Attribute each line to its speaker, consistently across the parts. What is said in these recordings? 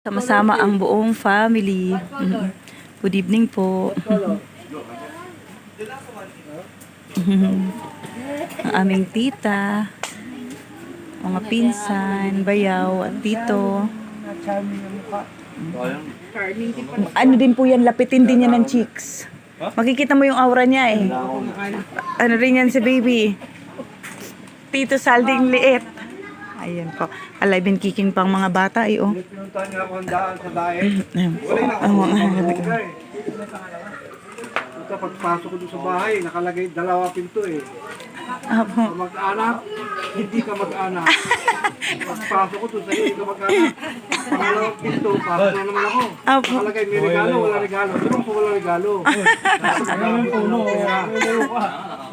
Speaker 1: Sama-sama ang buong family. Good evening po. Ang aming tita, mga pinsan, bayaw, at tito. Ano din po yan, lapitin din yan ng cheeks. Makikita mo yung aura niya eh. Ano rin yan si baby. Tito Salding liit. Ayan po. Alive and kicking pang mga bata eh oh.
Speaker 2: Pinuntahan niya ako ang daan sa daet.
Speaker 1: Ayan po. Ang mga
Speaker 2: Ito, pagpasok ko doon sa bahay, nakalagay dalawa pinto eh.
Speaker 1: Apo.
Speaker 2: Kung mag-anak, hindi ka mag-anak. Pagpasok ko doon sa hindi ka mag-anak. Pangalawang pinto, pasok na naman ako.
Speaker 1: Apo.
Speaker 2: Nakalagay, may regalo, wala regalo. Sino ko wala regalo? Ano yung puno?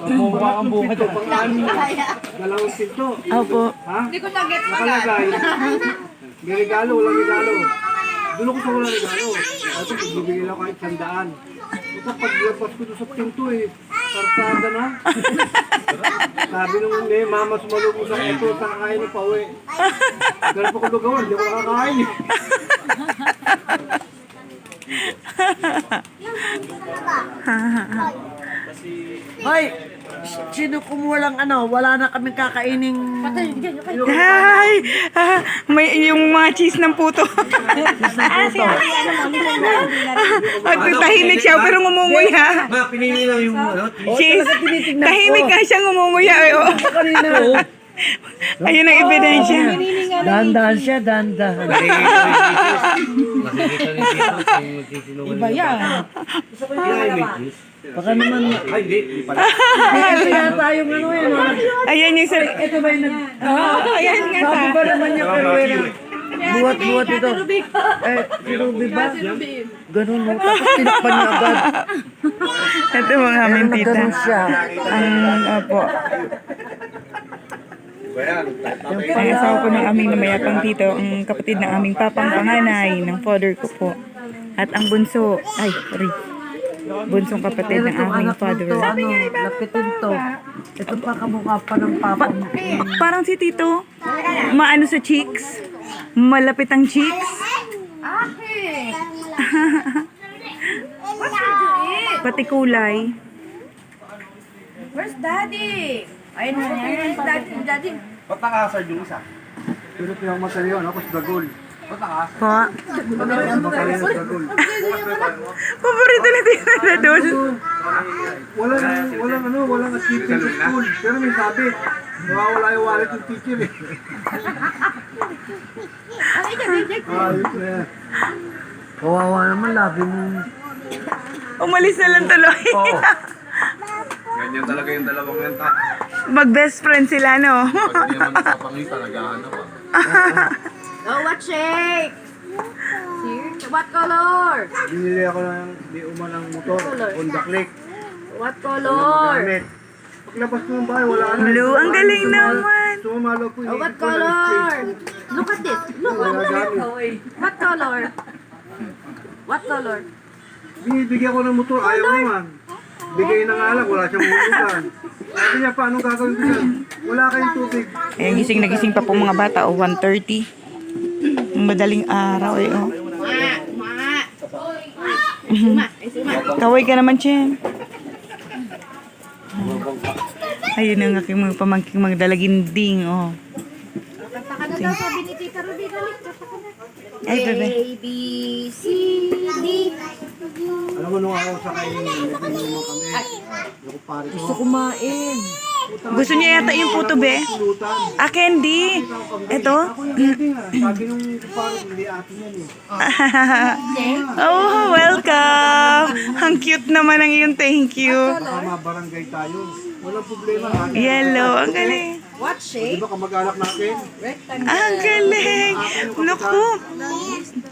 Speaker 2: Bumba ang ito. Pang-anim. Dalawang pinto.
Speaker 1: Apo.
Speaker 2: Ha? Hindi ko na-get Nakalagay. May regalo, walang regalo. Dulo ko sa walang regalo. At bibigyan lang kahit sandaan. Ito paglabas ko doon sa pinto eh. Karsada na. Sabi nung may mama sumalubong sa ito, sa kakain na pauwi. Ganun pa ko lugawan, hindi ko nakakain.
Speaker 3: Hoy, sino kumulang ano, wala na kaming kakaining...
Speaker 1: Ay! Ah, may yung mga cheese ng puto. At tahimik siya pero ngumunguya.
Speaker 2: Ma, pinili lang yung ano,
Speaker 1: Cheese. Tahimik nga siya ngumunguya. Oh. Ayun ang ebidensya.
Speaker 3: Dahan-dahan siya, dahan-dahan. Iba yan. Baka naman...
Speaker 2: Ay, hindi.
Speaker 3: Ito yata yung ano yun. oh.
Speaker 1: Ayan yung sal-
Speaker 3: Ito ba yung nag...
Speaker 1: Oh, ayan nga sa.
Speaker 3: Sabi ba naman niya pero yun. Buhat-buhat ito. Eh, si Ruby ba? Ganun mo. Tapos tinakpan niya agad.
Speaker 1: Ito mga aming tita. Ang, opo. Ang asawa ko ng aming namayapang tito, ang kapatid ng aming papang panganay, ng father ko po. At ang bunso, ay, sorry. Bunsong kapatid ng aming father.
Speaker 3: nito, ano, lapitin to. Ito pa kamukha pa ng papa mo.
Speaker 1: Parang si Tito, maano sa cheeks, malapit ang cheeks. Pati kulay.
Speaker 4: Where's daddy? Ayun na yan. Daddy? Daddy.
Speaker 2: Ba't nakasar yung isa? Pero pinakamatali yun, ako sa Dagol. Ba't sa Dagol.
Speaker 1: Paborito na Tito na doon.
Speaker 2: Walang, walang ano, walang achievement sa school. Pero may sabit. Nawawala yung wallet ng teacher eh. Ayos na yan.
Speaker 3: Kawawa naman, labi mo.
Speaker 1: Umalis na lang tuloy.
Speaker 5: Ganyan talaga yung dalawang yan, ta.
Speaker 1: Mag best friend sila, no?
Speaker 5: Pag hindi naman napapangita, naghahanap ah.
Speaker 4: Oh, what shake? What color?
Speaker 2: Binili ako ng di uma ng motor. Honda Click.
Speaker 4: What color?
Speaker 2: Gamit. Paglabas ko ng bahay, wala na.
Speaker 1: Blue, ang galing naman.
Speaker 2: Sumamalo ko.
Speaker 4: Oh, what color? Look at this. Look, what
Speaker 2: gamit.
Speaker 4: What color? What color?
Speaker 2: Binibigyan ko ng motor, ayaw naman. Bigay na nga lang, wala siyang hulugan. Sabi niya, paano gagawin ko yan? Wala kayong tubig.
Speaker 1: Ayan, gising na gising pa po mga bata, o 1.30. Madaling araw, eh, oh. Kaway ka naman, Chen. Ayun ang aking mga pamangking mga dalaginding, oh.
Speaker 4: Sabi ni Tita galing.
Speaker 1: Ay, bebe.
Speaker 4: A, B, C, D.
Speaker 2: Alam mo nung ako sa may naman kami. Ko,
Speaker 3: Gusto kumain.
Speaker 1: Gusto niya yata yung puto, be? Ah, candy. Ito?
Speaker 2: Sabi nung pare ko, hindi atin yan eh.
Speaker 1: Oh, welcome. Ang cute naman ang iyong thank you.
Speaker 2: Baka mabarangay tayo. Walang problema.
Speaker 1: Yellow, ang galing.
Speaker 4: What
Speaker 2: Di
Speaker 4: shape?
Speaker 2: ba kamag-anak natin?
Speaker 1: Ang galing. Naku.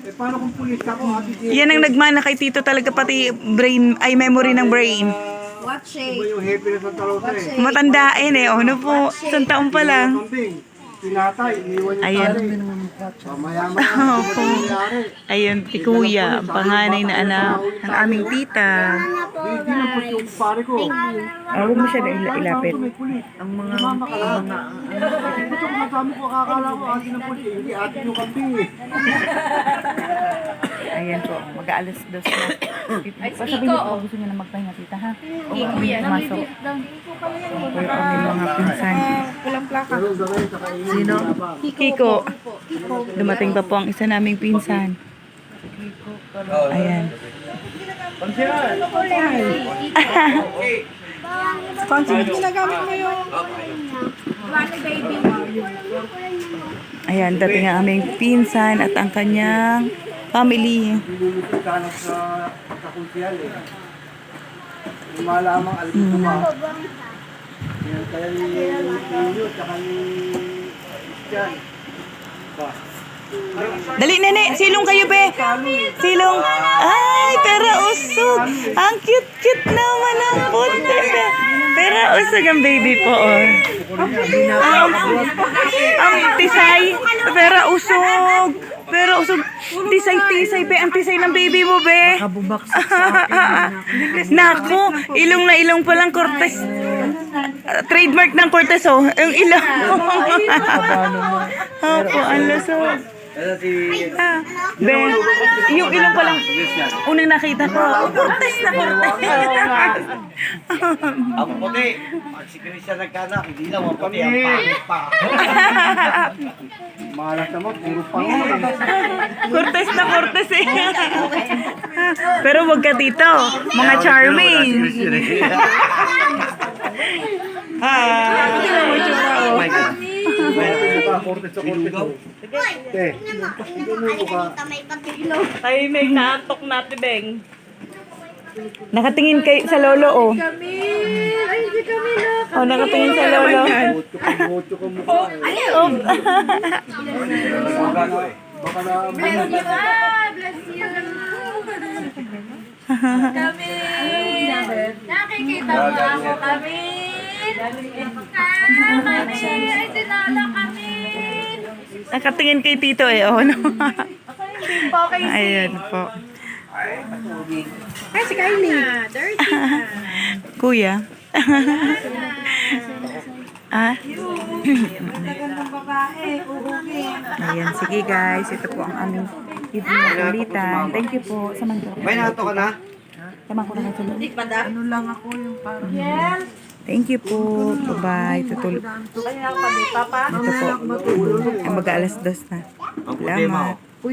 Speaker 2: Eh paano kung pulis ka siya?
Speaker 1: Yan ang nagmana kay Tito talaga pati brain, ay memory ng brain.
Speaker 4: What
Speaker 2: Iba
Speaker 4: shape?
Speaker 2: yung happiness ng talota eh.
Speaker 1: Matandain eh. Oh, ano po, isang taon pa lang.
Speaker 2: Kambing. pinatay, iniwan yung
Speaker 1: Ayan.
Speaker 2: tali. Mamaya-maya, ano ba nangyari?
Speaker 1: Ayun, si Kuya, ang panganay na anak ng aming tita.
Speaker 2: Di, di po yung pare ko.
Speaker 1: Huwag mo siya na ila- ilapit.
Speaker 3: Ang mga
Speaker 2: Sumama ka lang. Ito ko akala ko atin ang pulit. Hindi, atin yung kambing eh.
Speaker 1: Ayan po, mag-aalas dos na. Pasabihin niyo po, gusto niyo na magpahinga, tita, ha? Oo, kami pumasok. Po yung aming mga pinsan.
Speaker 2: Gawin sa kainin.
Speaker 3: Sino?
Speaker 1: Kiko. Dumating pa po ang isa naming pinsan. Ayan. Ayan, dating ang aming pinsan at ang kanyang family.
Speaker 2: Nilulupit ka lang sa kunsiyal eh. Yung malamang alam ko ba? Yan kaya ni Ninyo, tsaka ni Christian. Ba?
Speaker 1: Dali, nene. Silong kayo, be. Silong. Ay, pera usog. Ang cute-cute naman ang be. Pera usog ang baby po, oh. Ang, ang tisay. Pera usog. Pera usog. Tisay-tisay, be. Ang tisay ng baby mo, be.
Speaker 3: kabubaksak sa akin.
Speaker 1: Naku, ilong na ilong pa lang, Cortez. Ah, trademark ng Cortez, oh. Yung ilong. Opo, ang lusog. Ah, Ben, yung ilong pa lang, unang nakita ko, Cortez na Cortez.
Speaker 6: Ang puti. Pag si Christian nagkana, hindi lang ang puti, ang pangit pa.
Speaker 2: Malas naman, puro pang.
Speaker 1: Cortez na Cortez eh. Pero wag ka dito, mga charming.
Speaker 6: Oh my
Speaker 2: Ba, korte sa korte ko. Te, tumulo ka.
Speaker 1: Tahimik na antok natin, Beng. Nakatingin kay sa lolo, oh. Oh, nakatingin sa lolo.
Speaker 2: Mucho ka mukha eh.
Speaker 1: Oh,
Speaker 2: Baka na,
Speaker 4: Bless you, ah! Bless you! Kami! Nakikita mo ako kami! Ah, kami! Ay, dinala kami!
Speaker 1: Nakatingin kay Tito eh, oh. No? Ayan po.
Speaker 4: Ay, si Kylie! Dirty na!
Speaker 1: Kuya. ah? Ayan, sige guys. Ito po ang aming evening na ulitan. Thank you po. Saman ko.
Speaker 6: May nato ka na?
Speaker 1: Saman ko na sa loob.
Speaker 3: Ano lang ako yung parang...
Speaker 1: Thank you po. Bye-bye. Tutulog. Ito po. Ay, mag-aalas dos na. Salamat.